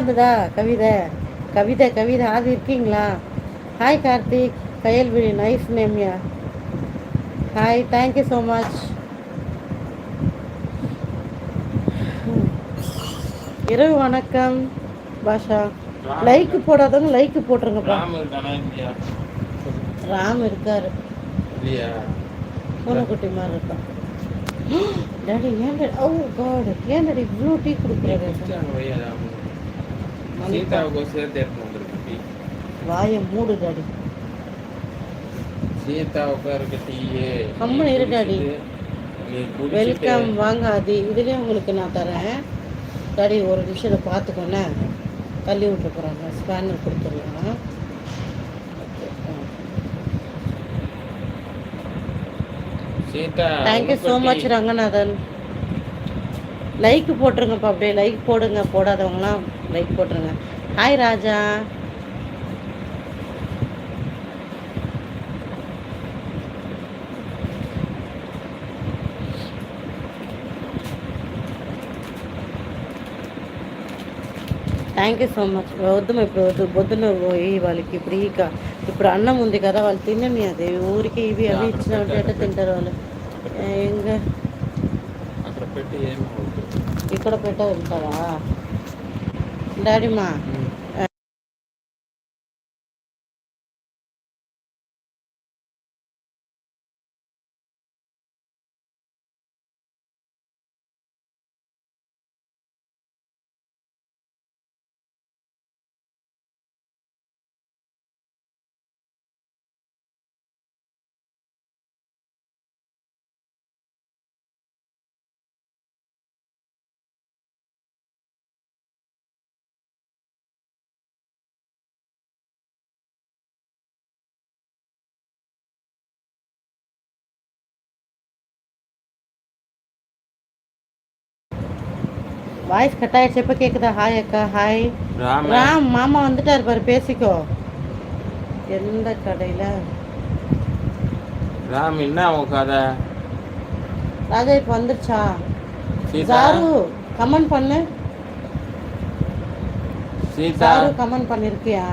இருந்ததா கவிதை. கவிதை கவிதை அது இருக்கீங்களா? Hi Karthik. Kayalvizhi nice நேம்யா hi thank you so much இரவு வணக்கம் பாஷா. லைக் போடாதவங்க லைக் போட்டுருங்கப்பா. ராம் இருக்காரு. பூனைக்குட்டி மாதிரி இருக்கான் டாடி ஏன் ஓ காட் ஏன் டாடி இவ்வளோ டீ கொடுக்குறாரு வையா மூடு டாடி சீதாவுக்கு இருக்க டீயே கம்முனு இரு டாடி. வெல்கம் வாங்க இதுலேயே உங்களுக்கு நான் தரேன். டாடி ஒரு நிமிஷம் இதை பார்த்துக்கோண்ணே. தள்ளி விட்டு போகிறாங்க spanner Sita thank you so much Ranganathan. Like போட்டுருங்கப்பா அப்படியே லைக் போடுங்க போடாதவங்களாம் லைக் போட்டுருங்க hi Raja thank you so much వద్దు ఇప్పుడు వద్దు పొద్దున్న పోయి వాళ్ళకి ఫ్రీగా ఇప్పుడు అన్నం ఉంది కదా వాళ్ళు తినని అది ఊరికి ఇవి అవి ఇచ్చినట్టు ఎట్ట తింటారు వాళ్ళు ఇంకా అక్కడ పెట్టి ఇక్కడ పెట్ట వెళ్తావా డాడీమా வாய்ஸ் கட் ஆயிடுச்சு எப்போ கேட்குதா ஹாய் அக்கா. ஹாய் ராம. மாமா வந்துட்டார் பாரு பேசிக்கோ. எந்த கடையில்? ராம் என்ன உன் கதை? ராஜா இப்போ வந்துருச்சா? சாரு கமெண்ட் பண்ணு. சாரு கமெண்ட் பண்ணிருக்கியா?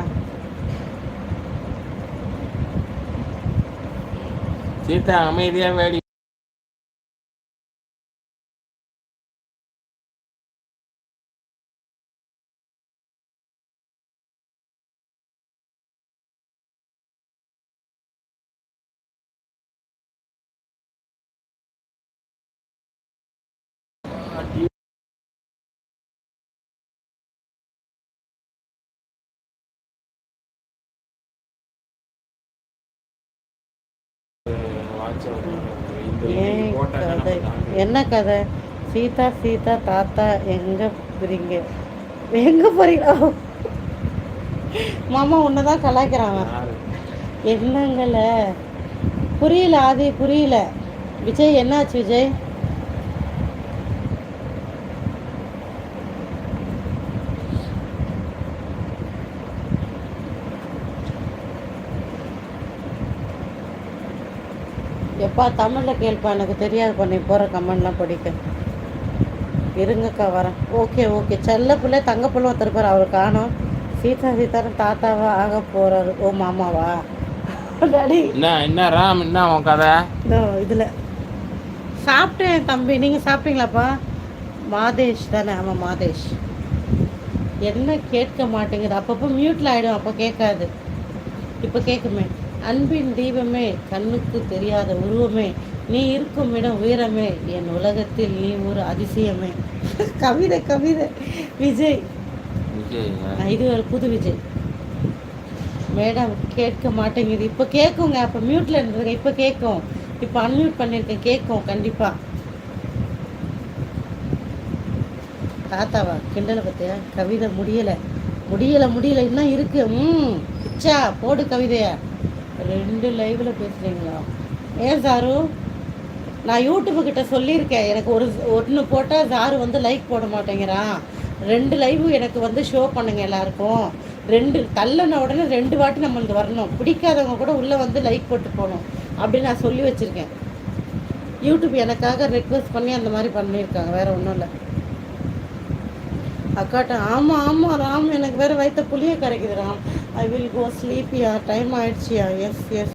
சீதா அமைதியா வேடி. ஏன் கதை. என்ன கதை? சீதா சீதா தாத்தா எங்க போறீங்க? எங்க போறீங்க ஓ. மாமா உன்னதான் கலாய்க்கிறாங்க என்னங்கள புரியல ஆதி புரியல. விஜய் என்னாச்சு விஜய்? எப்பா தமிழில் கேள்ப்பா எனக்கு தெரியாது பண்ணி போகிற கமெண்ட்லாம் படிக்க. இருங்கக்கா வரேன். Okay okay. செல்ல பிள்ளை தங்க பிள்ளை ஒருத்தர் பேர் அவர் காணோம். சீதா சீதாரம் தாத்தாவா ஆக போகிறாரு ஓ மாமாவா? டாடி. என்ன என்ன ராம் என்ன உன் கதை? இதோ இதில். சாப்பிட்டேன் தம்பி. நீங்கள் சாப்பிட்டீங்களாப்பா? மாதேஷ் தானே? ஆமாம் மாதேஷ். என்ன கேட்க மாட்டேங்குது. அப்பப்போ மியூட்டில் ஆகிடும் அப்போ கேட்காது. இப்போ கேட்குமே. அன்பின் தீபமே கண்ணுக்கு தெரியாத உருவமே நீ இருக்கும் இடம் உயரமே என் உலகத்தில் நீ ஒரு அதிசயமே. கவிதை கவிதை. விஜய். இது ஒரு புது விஜய். மேடம் கேட்க மாட்டேங்குது. இப்போ கேட்குங்க அப்போ மியூட்டில் இருந்ததுங்க இப்போ கேட்கும் இப்போ அன்மியூட் பண்ணியிருக்கேன் கேட்கும் கண்டிப்பாக தாத்தாவா கிண்டலை பத்தியா கவிதை முடியலை. முடியலை முடியலை. இன்னும் இருக்கு. ம் பிச்சா போடு கவிதையா. ரெண்டு லைவில் பேசுகிறீங்களா ஏன் சாரு? நான் யூடியூப் சொல்லியிருக்கேன். எனக்கு ஒரு ஒன்று போட்டால் சாரு வந்து லைக் போட மாட்டேங்கிறான் ரெண்டு லைவ் எனக்கு வந்து ஷோ பண்ணுங்க எல்லாருக்கும். ரெண்டு தள்ளன உடனே ரெண்டு வாட்டி நம்மளுக்கு வரணும். பிடிக்காதவங்க கூட உள்ளே வந்து லைக் போட்டு போகணும். அப்படின்னு நான் சொல்லி வச்சுருக்கேன். யூடியூப் எனக்காக ரெக்வஸ்ட் பண்ணி அந்த மாதிரி பண்ணியிருக்காங்க. வேறு ஒன்றும் இல்லை. அக்காட்ட ஆமாம் ஆமாம் ராம். எனக்கு வேறு வயிற்ற Ram. கரைக்குதுடா I will go ஸ்லீப்பியா time ஆயிடுச்சியா S S